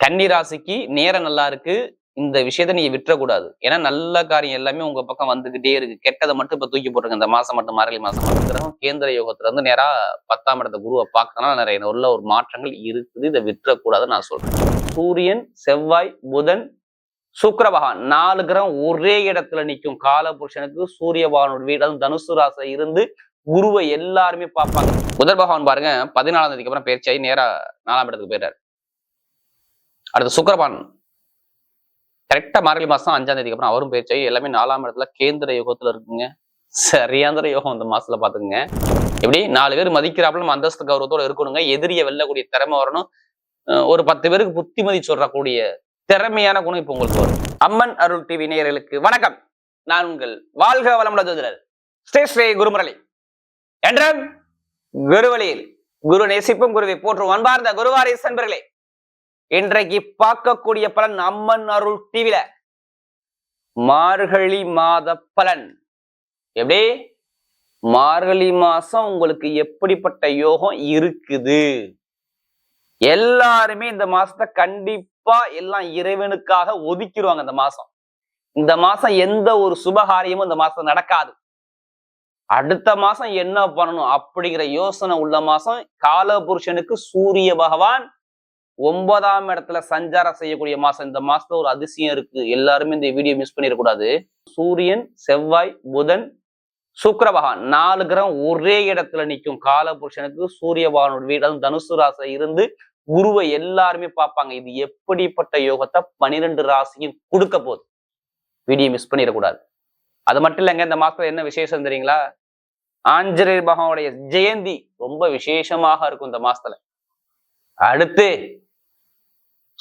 கன்னிராசிக்கு நேரம் நல்லா இருக்கு. இந்த விஷயத்த நீங்க விட்டுறக்கூடாது. ஏன்னா நல்ல காரியம் எல்லாமே உங்க பக்கம் வந்துகிட்டே இருக்கு. கெட்டதை மட்டும் இப்ப தூக்கி போட்டுருங்க இந்த மாசம் மட்டும் மார்கழி மாசம் மட்டும். கேந்திர யோகத்துல இருந்து நேரா பத்தாம் இடத்த குருவை பார்க்கறதுனால நிறைய உள்ள ஒரு மாற்றங்கள் இருக்குது. இதை விட்டுறக்கூடாதுன்னு நான் சொல்றேன். சூரியன் செவ்வாய் புதன் சுக்கர பகவான். நாலு கிரகம் ஒரே இடத்துல நிற்கும். கால புருஷனுக்கு சூரிய பகவானோட வீடு அதுவும் தனுசு ராசியில இருந்து குருவை எல்லாருமே பார்ப்பாங்க. புதன் பகவான் பாருங்க பதினாலாம் தேதிக்கு அப்புறம் பேர்ச்சியாகி நேரா நாலாம் இடத்துக்கு போயிட்டாரு அடுத்து சுக்கரபான். கரெக்டா மார்கழி மாசம் அஞ்சாம் தேதிக்கு அப்புறம் அவரும் பயிற்சியாகி எல்லாமே நாலாம் இடத்துல கேந்திர யோகத்துல இருக்குங்க. சரியாந்திர யோகம் அந்த மாசத்துல பாத்துக்குங்க. எப்படி? நாலு பேர் மதிக்கிறாப்புல நம்ம அந்தஸ்து கௌரவத்தோட இருக்கணுங்க. எதிரிய வெல்லக்கூடிய திறமை வரணும். ஒரு பத்து பேருக்கு புத்திமதி சொல்றக்கூடிய திறமையான குணம் இப்ப உங்களுக்கு வரும். அம்மன் அருள் டிவி நேயர்களுக்கு வணக்கம். நான் உங்கள் வாழ்க வளமுள்ள ஜோதிடர் ஸ்ரீ ஸ்ரீ குருமுரளி. என்ற குருவழியில் குரு நேசிப்பும் குருவை போற்றும் அன்பார்ந்த குருவாரி அன்பர்களே இன்றைக்கு பார்க்கக்கூடிய பலன் அம்மன் அருள் டிவில மார்கழி மாத பலன். எப்படி? மார்கழி மாசம் உங்களுக்கு எப்படிப்பட்ட யோகம் இருக்குது? எல்லாருமே இந்த மாசத்தை கண்டிப்பா எல்லாம் இறைவனுக்காக ஒதுக்கிடுவாங்க இந்த மாசம். இந்த மாசம் எந்த ஒரு சுபகாரியமும் இந்த மாசம் நடக்காது. அடுத்த மாசம் என்ன பண்ணணும் அப்படிங்கிற யோசனை உள்ள மாசம் காலபுருஷனுக்கு சூரிய பகவான் ஒன்பதாம் இடத்துல சஞ்சாரம் செய்யக்கூடிய மாசம். இந்த மாசத்துல ஒரு அதிசயம் இருக்கு. எல்லாருமே இந்த வீடியோ மிஸ் பண்ணிடக்கூடாது. சூரியன் செவ்வாய் புதன் சுக்கர பகவான். நாலு கிரகம் ஒரே இடத்துல நிற்கும் காலபுருஷனுக்கு சூரிய பகவானோட வீடு. அதுவும் தனுசு ராசியில இருந்து குருவை எல்லாருமே பார்ப்பாங்க. இது எப்படிப்பட்ட யோகத்தை பனிரெண்டு ராசியும் கொடுக்க போகுது. வீடியோ மிஸ் பண்ணிடக்கூடாது. அது மட்டும் இல்லைங்க இந்த மாசத்துல என்ன விசேஷம் தெரியுங்களா? ஆஞ்சநேயர் பகவானுடைய ஜெயந்தி ரொம்ப விசேஷமாக இருக்கும் இந்த மாசத்துல. அடுத்து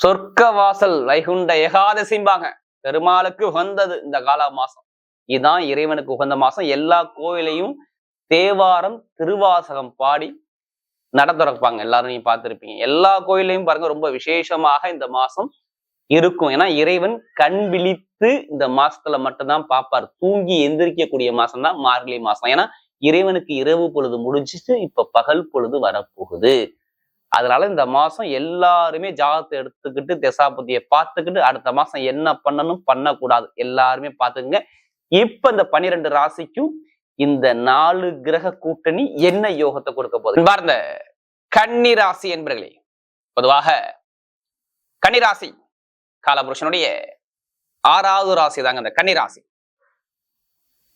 சொர்க்க வாசல் வைகுண்ட ஏகாதசிம்பாங்க பெருமாளுக்கு உகந்தது இந்த கால மாசம் இதுதான் இறைவனுக்கு உகந்த மாசம். எல்லா கோயிலையும் தேவாரம் திருவாசகம் பாடி நட திறப்பாங்க எல்லாரும் நீங்க பார்த்துருப்பீங்க. எல்லா கோயிலையும் பாருங்க ரொம்ப விசேஷமாக இந்த மாசம் இருக்கும். ஏன்னா இறைவன் கண் விழித்து இந்த மாசத்துல மட்டும்தான் பார்ப்பார். தூங்கி எந்திரிக்கக்கூடிய மாசம் தான் மார்கழி மாசம். ஏன்னா இறைவனுக்கு இரவு பொழுது முடிஞ்சிட்டு இப்ப பகல் பொழுது வரப்போகுது. அதனால இந்த மாசம் எல்லாருமே ஜாகத்தை எடுத்துக்கிட்டு திசாபதியை பார்த்துக்கிட்டு அடுத்த மாசம் என்ன பண்ணணும் பண்ணக்கூடாது எல்லாருமே பார்த்துக்குங்க. இப்ப இந்த பன்னிரெண்டு ராசிக்கும் இந்த நாலு கிரக கூட்டணி என்ன யோகத்தை கொடுக்க போகுது? பார்ந்த கன்னி ராசி என்பர்களே பொதுவாக கன்னி ராசி காலபுருஷனுடைய ஆறாவது ராசி தாங்க அந்த கன்னி ராசி.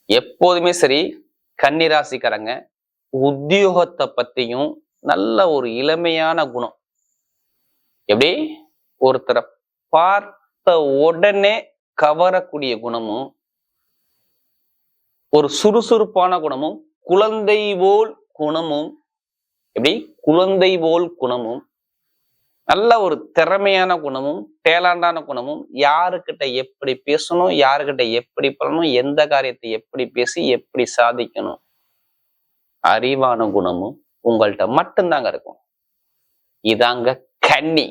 எப்போதுமே சரி கன்னி ராசிக்காரங்க உத்தியோகத்தை பத்தியும் நல்ல ஒரு இளமையான குணம். எப்படி? ஒருத்தரை பார்த்த உடனே கவரக்கூடிய குணமும் ஒரு சுறுசுறுப்பான குணமும் குழந்தை போல் குணமும் எப்படி? குழந்தை போல் குணமும் நல்ல ஒரு திறமையான குணமும் டேலண்டான குணமும் யாருக்கிட்ட எப்படி பேசணும் யாருக்கிட்ட எப்படி பண்ணணும் எந்த காரியத்தை எப்படி பேசி எப்படி சாதிக்கணும் அறிவான குணமும் உங்கள்கிட்ட மட்டும்தாங்க இருக்கும். இதாங்க கன்னி.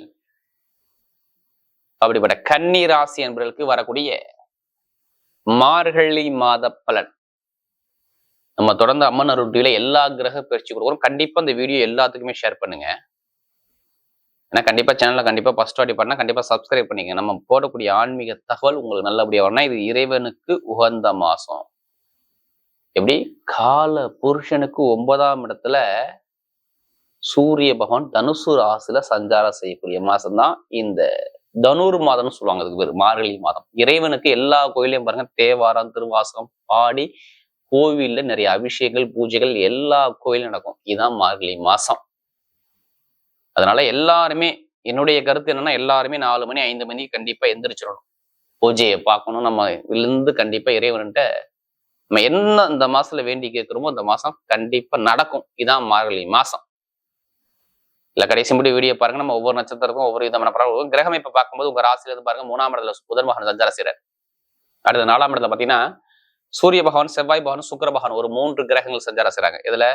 அப்படிப்பட்ட கன்னி ராசி என்பவர்களுக்கு வரக்கூடிய மார்கழி மாத பலன். நம்ம தொடர்ந்து அம்மன் அருட்டியில எல்லா கிரக பயிற்சி கொடுக்குறோம். கண்டிப்பா இந்த வீடியோ எல்லாத்துக்குமே ஷேர் பண்ணுங்க. ஏன்னா கண்டிப்பா சேனல்ல கண்டிப்பா ஃபர்ஸ்ட் வாட்டி பண்ணா கண்டிப்பா சப்ஸ்கிரைப் பண்ணிக்கங்க. நம்ம போடக்கூடிய ஆன்மீக தகவல் உங்களுக்கு நல்லபடியா வரணும் இது இறைவனுக்கு உகந்த மாசம். எப்படி? கால புருஷனுக்கு ஒன்பதாம் இடத்துல சூரிய பகவான் தனுசு ராசில சஞ்சாரம் செய்யக்கூடிய மாசம்தான் இந்த தனுர் மாதம்னு சொல்லுவாங்க. அதுக்கு பேர் மார்கழி மாதம். இறைவனுக்கு எல்லா கோயிலையும் பாருங்க. தேவாரம் திருவாசகம் பாடி கோவில்ல நிறைய அபிஷேகங்கள் பூஜைகள் எல்லா கோயிலும் நடக்கும். இதுதான் மார்கழி மாசம். அதனால எல்லாருமே என்னுடைய கருத்து என்னன்னா எல்லாருமே நாலு மணி ஐந்து மணிக்கு கண்டிப்பா எந்திரிச்சிடணும். பூஜையை பார்க்கணும். நம்ம இருந்து கண்டிப்பா இறைவன்கிட்ட நம்ம என்ன இந்த மாசத்துல வேண்டி கேட்கிறோமோ இந்த மாசம் கண்டிப்பா நடக்கும். இதான் மார்கழி மாசம். இல்ல கடைசி முடி வீடியோ பாருங்க. நம்ம ஒவ்வொரு நட்சத்திரக்கும் ஒவ்வொரு விதமான பரவல் கிரகம் இப்ப பார்க்கும்போது உங்க ராசியில இருந்து பாருங்க. மூணாம் இடத்துல புதன் பகவான் சஞ்சார செய்யறார் அடுத்த நாலாம் இடத்துல பாத்தீங்கன்னா சூரிய பகவான் செவ்வாய் பகவான் சுக்கர பகவான் ஒரு மூன்று கிரகங்கள் சஞ்சாரம் செய்றாங்க. இதுல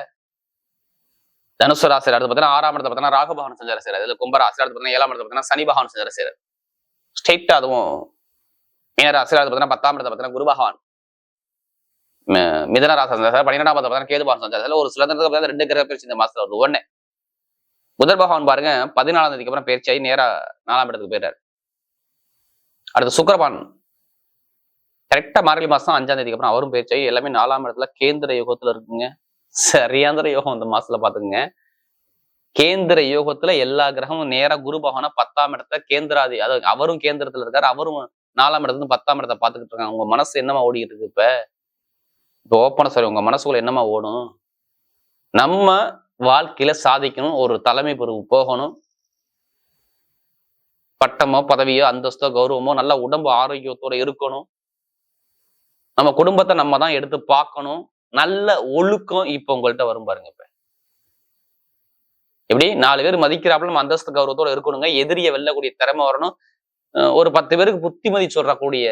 தனுசு ராசி அடுத்து பார்த்தீங்கன்னா ஆறாம் இடத்துல பார்த்தீங்கன்னா ராகு பகவான் சஞ்சாரம் செய்யறாரு இதுல கும்பராசி அடுத்து பார்த்தீங்கன்னா ஏழாம் இடத்துல பார்த்தீங்கன்னா சனி பகவான் சஞ்சாரம் செய்யறாரு ஸ்ட்ரெயிட்டா அதுவும் மீனராசி அடுத்து பார்த்தீங்கன்னா பத்தாம் இடத்துல பார்த்தீங்கன்னா குரு பகவான். மிதன ராசி பன்னிரெண்டாம் இடத்துல கேது பகவான் சஞ்சாரத்தில் ஒரு சில நேரத்துல ரெண்டு கிரக பிரிச்சு இந்த மாசத்துல வருது. ஒண்ணு புதர் பகவான் பாருங்க பதினாலாம் தேதிக்கு அப்புறம் பயிற்சியாகி நேரா நாலாம் இடத்துக்கு போயிட்டாரு அடுத்து சுக்கரபான். கரெக்டா மார்கழி மாசம் அஞ்சாம் தேதிக்கு அப்புறம் அவரும் பயிற்சியாகி எல்லாமே நாலாம் இடத்துல கேந்திர யோகத்துல இருக்குங்க. சரியாந்திர யோகம் அந்த மாசத்துல பாத்துக்குங்க கேந்திர யோகத்துல எல்லா கிரகமும் நேரா குரு பகவானா பத்தாம் இடத்துல கேந்திராதி அதாவது அவரும் கேந்திரத்துல இருக்காரு அவரும் நாலாம் இடத்துல இருந்து பத்தாம் இடத்தை பாத்துக்கிட்டு இருக்காங்க. உங்க மனசு என்னமா ஓடிக்கிட்டு இருக்கு இப்ப? இப்போ ஓப்பனாக சார் உங்க மனசுக்குள்ள என்னமா ஓடும்? நம்ம வாழ்க்கையில சாதிக்கணும் ஒரு தலைமை பொறுப்பு போகணும். பட்டமோ பதவியோ அந்தஸ்தோ கௌரவமோ நல்ல உடம்பு ஆரோக்கியத்தோட இருக்கணும். நம்ம குடும்பத்தை நம்ம தான் எடுத்து பார்க்கணும். நல்ல ஒழுக்கம் இப்போ உங்கள்கிட்ட வரும் பாருங்க இப்ப. எப்படி? நாலு பேர் மதிக்கிறாப்புல நம்ம அந்தஸ்து கௌரவத்தோட இருக்கணுங்க. எதிரிய வெல்லக்கூடிய திறமை வரணும். ஒரு பத்து பேருக்கு புத்திமதி சொல்றக்கூடிய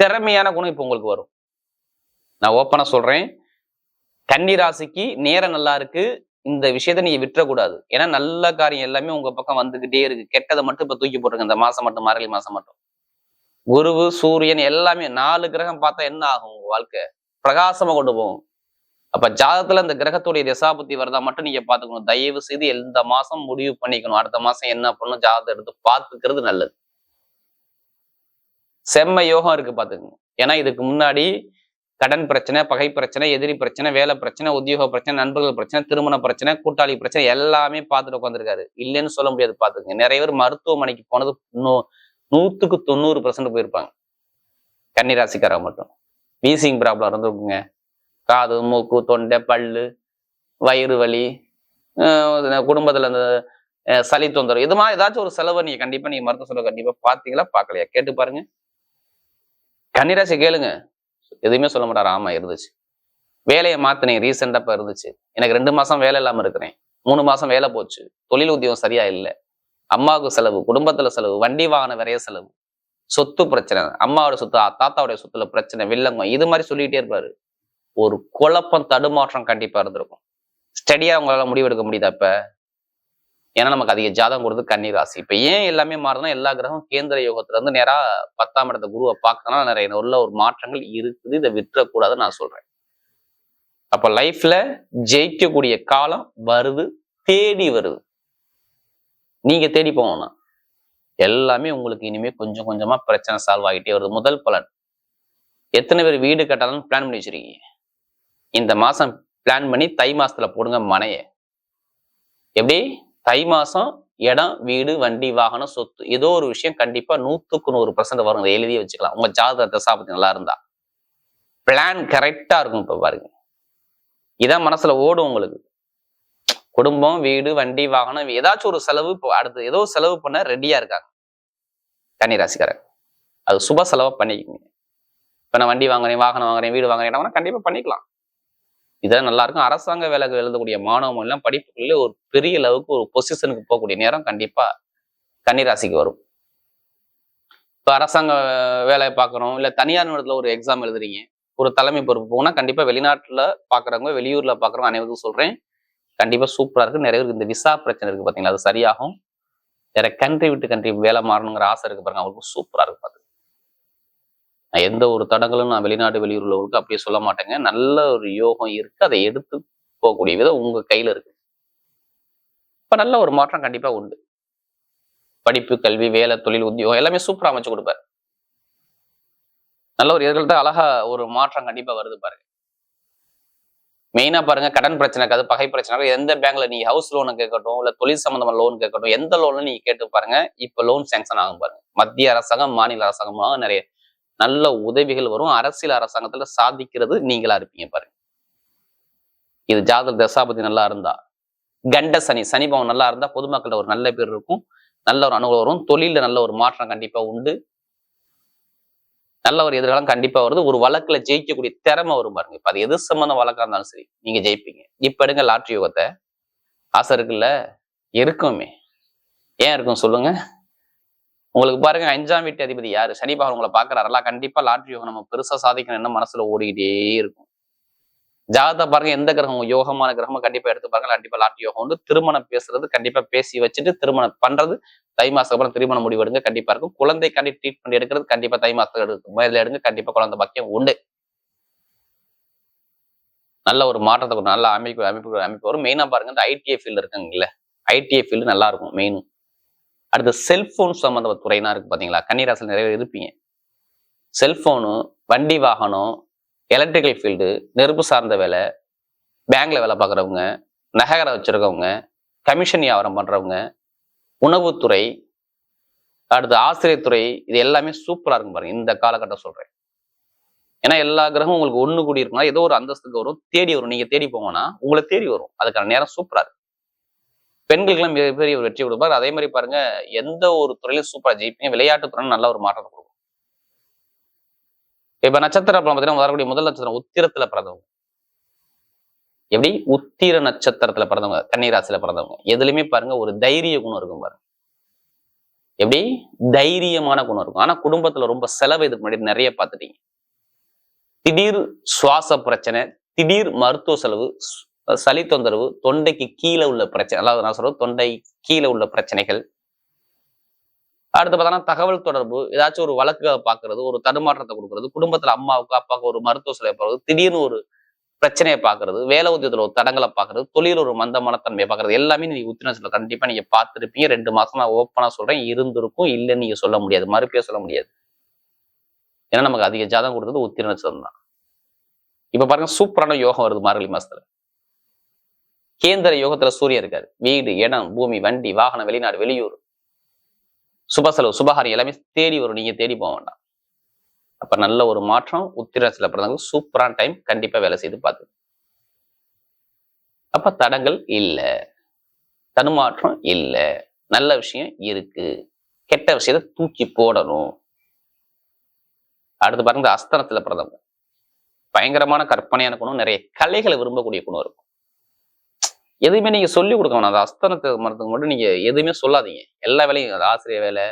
திறமையான குணம் இப்ப உங்களுக்கு வரும். நான் ஓப்பனாக சொல்றேன். கன்னி ராசிக்கு நேரம் நல்லா இருக்கு. இந்த விஷயத்த நீங்க விட்டுறக்கூடாது. ஏன்னா நல்ல காரியம் எல்லாமே உங்க பக்கம் வந்துகிட்டே இருக்கு. கெட்டதை மட்டும் இப்ப தூக்கி போட்டுருங்க இந்த மாசம் மட்டும் மாரளி மாசம் மட்டும். குருவு சூரியன் எல்லாமே நாலு கிரகம் பார்த்தா என்ன ஆகும் உங்க வாழ்க்கை? பிரகாசமா கொண்டு போகும். அப்ப ஜாதகத்துல இந்த கிரகத்துடைய திசாபுத்தி வரதா மட்டும் நீங்க பாத்துக்கணும் தயவு செய்து எந்த மாசம் முடிவு பண்ணிக்கணும். அடுத்த மாசம் என்ன பண்ணணும்? ஜாதகத்தை எடுத்து பார்த்துக்கிறது நல்லது. செம்ம யோகம் இருக்கு பாத்துக்கோங்க ஏன்னா இதுக்கு முன்னாடி கடன் பிரச்சனை பகை பிரச்சனை எதிரி பிரச்சனை வேலை பிரச்சனை உத்தியோக பிரச்சனை நண்பர்கள் பிரச்சனை திருமண பிரச்சனை கூட்டாளி பிரச்சனை எல்லாமே பார்த்துட்டு உட்காந்துருக்காரு இல்லைன்னு சொல்ல முடியாது பார்த்துக்குங்க. நிறைய பேர் மருத்துவமனைக்கு போனது நூ நூற்றுக்கு தொண்ணூறு பர்சன்ட் போயிருப்பாங்க. கன்னிராசிக்காரங்க மட்டும். வீசிங் ப்ராப்ளம் இருந்துருக்குங்க. காது மூக்கு தொண்டை பல்லு வயிறு வலி குடும்பத்தில் அந்த சளி தொந்தரவு இது மாதிரி ஏதாச்சும் ஒரு செலவை நீங்கள் கண்டிப்பாக நீங்கள் மருத்துவ செலவு கண்டிப்பாக பார்த்தீங்களா பார்க்கலையா? கேட்டு பாருங்க. கன்னிராசி கேளுங்க. எதுவுமே சொல்ல மாட்டார். ஆமா இருந்துச்சு. வேலையை மாத்தினேன். ரீசெண்டா இப்ப இருந்துச்சு. எனக்கு ரெண்டு மாசம் வேலை இல்லாம இருக்கிறேன். மூணு மாசம் வேலை போச்சு. தொழில் உத்தியோகம் சரியா இல்லை. அம்மாவுக்கு செலவு குடும்பத்துல செலவு வண்டி வாகன விரைய செலவு. சொத்து பிரச்சனை. அம்மாவோட சொத்து தாத்தாவுடைய சொத்துல பிரச்சனை வில்லங்கம் இது மாதிரி சொல்லிட்டே இருப்பாரு. ஒரு குழப்பம் தடுமாற்றம் கண்டிப்பா இருந்திருக்கும். ஸ்டடியா உங்களால முடிவெடுக்க முடியுதா இப்ப? ஏன்னா நமக்கு அதிக ஜாதகம் கொடுத்து கன்னி ராசி. இப்போ ஏன் எல்லாமே மாறுதுன்னா எல்லா கிரகம் கேந்திர யோகத்துல இருந்து நேரா பத்தாம் இடத்த குருவை பார்க்கணும் நிறைய உள்ள ஒரு மாற்றங்கள் இருக்குது. இதை விட்டுறக்கூடாதுன்னு நான் சொல்றேன். அப்ப லைஃப்ல ஜெயிக்கக்கூடிய காலம் வருது தேடி வருது. நீங்க தேடி போகணும் எல்லாமே உங்களுக்கு இனிமே கொஞ்சம் கொஞ்சமா பிரச்சனை சால்வ் ஆகிட்டே வருது. முதல் பலன். எத்தனை பேர் வீடு கட்டாலும் பிளான் பண்ணி வச்சிருக்கீங்க? இந்த மாசம் பிளான் பண்ணி தை மாசத்துல போடுங்க மனையை. எப்படி? தை மாசம் இடம் வீடு வண்டி வாகனம் சொத்து ஏதோ ஒரு விஷயம் கண்டிப்பா நூத்துக்கு நூறு பர்சன்ட் வரும். இதை வச்சுக்கலாம். உங்க ஜாதக தசாபத்தி நல்லா இருந்தா. பிளான் கரெக்டா இருக்கும் இப்ப பாருங்க. இதான் மனசுல ஓடும் உங்களுக்கு. குடும்பம் வீடு வண்டி வாகனம் ஏதாச்சும் ஒரு செலவு இப்போ அடுத்து ஏதோ செலவு பண்ண ரெடியா இருக்காங்க. கன்னிராசிக்காரர். அது சுப செலவை பண்ணிக்கோங்க. இப்ப நான் வண்டி வாங்குறேன் வாகனம் வாங்குறேன் வீடு வாங்குறேன் இடம் வாங்குறேன், கண்டிப்பா பண்ணிக்கலாம். இதெல்லாம் நல்லா இருக்கும் அரசாங்க வேலைக்கு எழுதக்கூடிய மாணவர்கள் எல்லாம் படிப்புகளில் ஒரு பெரிய அளவுக்கு ஒரு பொசிஷனுக்கு போகக்கூடிய நேரம் கண்டிப்பா கன்னிராசிக்கு வரும். இப்போ அரசாங்க வேலையை பார்க்குறோம். இல்லை தனியார் நிறுவனத்தில் ஒரு எக்ஸாம் எழுதுறீங்க. ஒரு தலைமை பொறுப்பு போனால் கண்டிப்பாக வெளிநாட்டில் பாக்குறவங்க வெளியூர்ல பார்க்குறவங்க அனைவருக்கும் சொல்றேன். கண்டிப்பா சூப்பரா இருக்கு. நிறைய பேருக்கு இந்த விசா பிரச்சனை இருக்கு பாத்தீங்களா? அது சரியாகும். வேற கண்ட்ரி விட்டு கண்ட்ரி வேலை மாறணுங்கிற ஆசை இருக்கு பாருங்க. அவங்களுக்கு சூப்பராக இருக்குது பார்த்து நான் எந்த ஒரு தடங்களும் நான் வெளிநாடு வெளியூர் உள்ளவங்களுக்கு அப்படியே சொல்ல மாட்டேங்க. நல்ல ஒரு யோகம் இருக்கு. அதை எடுத்து போகக்கூடிய விதம் உங்க கையில இருக்கு. இப்ப நல்ல ஒரு மாற்றம் கண்டிப்பா உண்டு. படிப்பு கல்வி வேலை தொழில் உத்தியோகம் எல்லாமே சூப்பரா அமைச்சு கொடுப்பாரு. நல்ல ஒரு எதிர்காலத்தை அழகா ஒரு மாற்றம் கண்டிப்பா வருது பாருங்க. மெயினா பாருங்க கடன் பிரச்சனைக்காது பகை பிரச்சனை. எந்த பேங்க்ல நீ ஹவுஸ் லோனு கேட்கட்டும் இல்ல தொழில் சம்பந்தமான லோன் கேட்கட்டும் எந்த லோனும் நீங்க கேட்டு பாருங்க இப்ப லோன் சேங்ஷன் ஆகும் பாருங்க. மத்திய அரசாங்கம் மாநில அரசாங்கமாக நிறைய நல்ல உதவிகள் வரும். அரசியல் அரசாங்கத்துல சாதிக்கிறது நீங்களா இருப்பீங்க பாருங்க. இது ஜாதக தசாபதி நல்லா இருந்தா கண்ட சனி சனி பவன் நல்லா இருந்தா பொதுமக்கள்கிட்ட ஒரு நல்ல பேர் இருக்கும். நல்ல ஒரு அனுகூலம் வரும். தொழில நல்ல ஒரு மாற்றம் கண்டிப்பா உண்டு. நல்ல ஒரு எதிர்காலம் கண்டிப்பா வருது. ஒரு வழக்குல ஜெயிக்கக்கூடிய திறமை வரும் பாருங்க. இப்ப அது எது சம்பந்தம் வழக்கா இருந்தாலும் சரி நீங்க ஜெயிப்பீங்க. இப்ப எடுங்க லாட்ரி யோகத்தை. ஆசை இருக்குல்ல? இருக்குமே. ஏன் இருக்கும் சொல்லுங்க. உங்களுக்கு பாருங்க அஞ்சாம் வீட்டு அதிபதி யாரு? சனி பகவான் உங்களை பாக்குறாருல கண்டிப்பா லாட்ரி யோகம் நம்ம பெருசா சாதிக்கணும்னு மனசுல ஓடிக்கிட்டே இருக்கும். ஜாதகத்தை பாருங்க எந்த கிரகம்? யோகமான கிரகமும் கண்டிப்பா எடுத்து பாருங்க. கண்டிப்பா லாட்ரி யோகம் வந்து திருமணம் பேசுறது கண்டிப்பா பேசி வச்சுட்டு திருமணம் பண்றது தை மாசத்துக்கு அப்புறம் திருமணம் முடிவு எடுங்க கண்டிப்பா இருக்கும். குழந்தைக்காண்டி ட்ரீட்மெண்ட் எடுக்கிறது கண்டிப்பா தை மாசத்துக்கு எடுக்கும் முதல்ல எடுங்க கண்டிப்பா குழந்தை பக்கியம் உண்டு. நல்ல ஒரு மாற்றத்தை நல்ல அமைப்பு அமைப்பு அமைப்பு வரும். மெயினா பாருங்க இந்த ஐடிஐ ஃபீல்டு இருக்குங்கல்ல. ஐடிஐ ஃபீல்டு நல்லா இருக்கும் மெயின் அடுத்து செல்போன் சம்மந்த துறைனா இருக்கு பாத்தீங்களா? கன்னிராசில் நிறைய இருப்பீங்க. செல்போனு வண்டி வாகனம் எலக்ட்ரிக்கல் ஃபீல்டு நெருப்பு சார்ந்த வேலை பேங்க்ல வேலை பார்க்குறவங்க நகரை வச்சுருக்கவங்க கமிஷன் வியாபாரம் பண்றவங்க உணவுத்துறை அடுத்து ஆசிரியர் துறை இது எல்லாமே சூப்பரா இருக்கும் பாருங்க. இந்த காலகட்டம் சொல்றேன். ஏன்னா எல்லா கிரகமும் உங்களுக்கு ஒண்ணு கூடி இருக்குன்னா ஏதோ ஒரு அந்தஸ்துக்கு வரும் தேடி வரும். நீங்க தேடி போங்கன்னா உங்களை தேடி வரும். அதுக்கான நேரம் சூப்பரா இருக்கு. பெண்களுக்கெல்லாம் மிகப்பெரிய ஒரு வெற்றி கொடுப்பார். அதே மாதிரி பாருங்க எந்த ஒரு துறையிலும் சூப்பராக ஜெயிப்பீங்க. விளையாட்டு துறை நல்ல ஒரு மாற்றம் கொடுக்கும். இப்ப நட்சத்திரம் பார்த்தீங்கன்னா வரக்கூடிய முதல் நட்சத்திரம் உத்திரத்துல பிறந்தவங்க. எப்படி? உத்திர நட்சத்திரத்துல பிறந்தவங்க கன்னிராசியில பிறந்தவங்க. எதுலையுமே பாருங்க ஒரு தைரிய குணம் இருக்கும் பாருங்க. எப்படி? தைரியமான குணம் இருக்கும். ஆனா குடும்பத்துல ரொம்ப செலவு இதுக்கு முன்னாடி நிறைய பார்த்துட்டீங்க திடீர் சுவாச பிரச்சனை திடீர் மருத்துவ செலவு சளி தொந்தரவு தொண்டைக்கு கீழே உள்ள பிரச்சனை அதாவது நான் சொல்றது தொண்டை கீழே உள்ள பிரச்சனைகள். அடுத்து பார்த்தோன்னா தகவல் தொடர்பு ஏதாச்சும் ஒரு வழக்கு பார்க்கறது ஒரு தடுமாற்றத்தை கொடுக்கறது குடும்பத்துல அம்மாவுக்கு அப்பாவுக்கு ஒரு மருத்துவ சிலை போறது திடீர்னு ஒரு பிரச்சனையை பார்க்கறது வேலை உத்தியத்தில் ஒரு தடங்களை பார்க்கறது தொழில் ஒரு மந்தமான தன்மையை பார்க்கறது எல்லாமே நீங்க உத்திரத்துல கண்டிப்பா நீங்க பார்த்துருப்பீங்க. ரெண்டு மாசம் நான் ஓப்பனா சொல்றேன். இருந்திருக்கும் இல்லைன்னு நீங்க சொல்ல முடியாது. மறுப்பே சொல்ல முடியாது. ஏன்னா நமக்கு அதிக ஜாதகம் கொடுத்தது உத்திர நட்சத்திரம் தான். இப்ப பாருங்க சூப்பரான யோகம் வருது மார்கழி மாசத்துல. கேந்திர யோகத்துல சூரியன் இருக்காரு. வீடு இடம் பூமி வண்டி வாகனம் வெளிநாடு வெளியூர். சுப செலவு சுபகாரி எல்லாமே தேடி வரும். நீங்க தேடி போக வேண்டாம். அப்ப நல்ல ஒரு மாற்றம் உத்திரத்துல பிறந்தவங்க சூப்பரான டைம் கண்டிப்பா வேலை செய்து பார்த்து அப்ப தடங்கள் இல்ல. தடுமாற்றம் இல்ல. நல்ல விஷயம் இருக்கு. கெட்ட விஷயத்தை தூக்கி போடணும். அடுத்து பாருங்க அஸ்தனத்துல பிறந்தவங்க பயங்கரமான கற்பனையான குணம் நிறைய கலைகளை விரும்பக்கூடிய குணம் இருக்கும். எதுவுமே நீங்க சொல்லி கொடுக்க வேணாம். அந்த அஸ்தனத்து மரத்துக்கு மட்டும் நீங்க எதுவுமே சொல்லாதீங்க. எல்லா வேலையும் ஆசிரியர் வேலை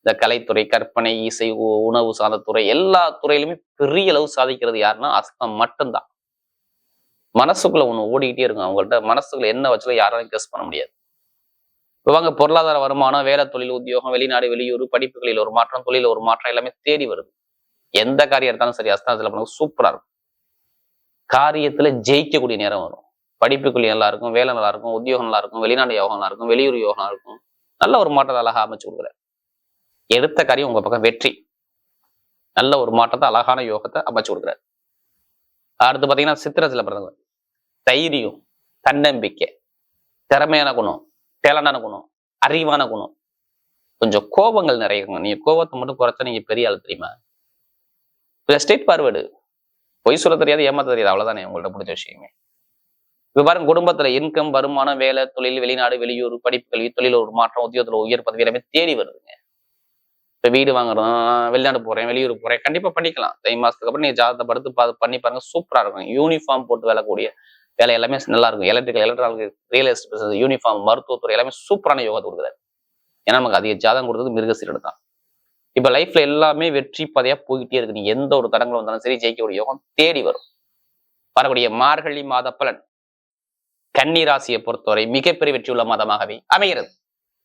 இந்த கலைத்துறை கற்பனை இசை உ- உணவு சார்ந்த துறை எல்லா துறையிலுமே பெரிய அளவு சாதிக்கிறது யாருன்னா அஸ்தம் மட்டும்தான். மனசுக்குள்ள ஒண்ணு ஓடிக்கிட்டே இருக்கும். அவங்கள்ட்ட மனசுக்குள்ள என்ன வச்சாலும் யாராலும் கெஸ் பண்ண முடியாது. இப்போ வாங்க பொருளாதார வருமானம் வேலை தொழில் உத்தியோகம் வெளிநாடு வெளியூர் படிப்புகளில் ஒரு மாற்றம் தொழில ஒரு மாற்றம் எல்லாமே தேடி வருது. எந்த காரியம் எடுத்தாலும் சரி அஸ்தானத்துல பண்ண சூப்பரா இருக்கும். காரியத்துல ஜெயிக்கக்கூடிய நேரம் வரும். படிப்புக்குள்ளே நல்லா இருக்கும் வேலை நல்லா இருக்கும் உத்தியோகம் நல்லா இருக்கும் வெளிநாடு யோகம் நல்லா இருக்கும் வெளியூர் யோகம் நல்லா இருக்கும் நல்ல ஒரு மாற்றத்தை அழகா அமைச்சு கொடுக்குறாரு. எடுத்த காரியம் உங்க பக்கம் வெற்றி. நல்ல ஒரு மாற்றத்தை அழகான யோகத்தை அமைச்சு கொடுக்குறாரு. அடுத்து பாத்தீங்கன்னா சித்திரத்தில் பிறந்தவங்க தைரியம் தன்னம்பிக்கை திறமையான குணம் டேலண்டான குணம் அறிவான குணம். கொஞ்சம் கோபங்கள் நிறைய இருக்குங்க. நீங்க கோபத்தை மட்டும் குறைச்சா நீங்க பெரிய ஆள் தெரியுமா? ஸ்டேட் பார்வேர்டு பொய் சொல்ல தெரியாது ஏமாத்த தெரியாது. அவ்வளவுதானே உங்கள்ட்ட பிடிச்ச விஷயமே. இப்ப பாருங்க குடும்பத்துல இன்கம் வருமானம் வேலை தொழில் வெளிநாடு வெளியூர் படிப்பு கல்வி தொழில் ஒரு மாற்றம் உத்தியோகத்துல உயர் பதவி எல்லாமே தேடி வருதுங்க. இப்ப வீடு வாங்குறோம் வெளிநாடு போறேன் வெளியூர் போறேன் கண்டிப்பா பண்ணிக்கலாம் தை மாசத்துக்கு அப்புறம் நீங்க ஜாதகத்தை படுத்து பா பண்ணி பாருங்க சூப்பரா இருக்கும். யூனிஃபார்ம் போட்டு வேலைக்கூடிய வேலை எல்லாமே நல்லா இருக்கும். Electrical electronic real estate uniform மருத்துவத்துறை எல்லாமே சூப்பரான யோகத்தை கொடுக்குறாரு. ஏன்னா நமக்கு அதிக ஜாதகம் கொடுத்தது மிருகசீரடு தான். இப்ப லைஃப்ல எல்லாமே வெற்றி பதையா போய்கிட்டே இருக்கு. நீ எந்த ஒரு தடங்களும் வந்தாலும் சரி ஜெயிக்கக்கூடிய யோகம் தேடி வரும். வரக்கூடிய மார்கழி மாத பலன். கன்னி ராசியை பொறுத்தவரை மிகப்பெரிய வெற்றியுள்ள மாதமாகவே அமைகிறது.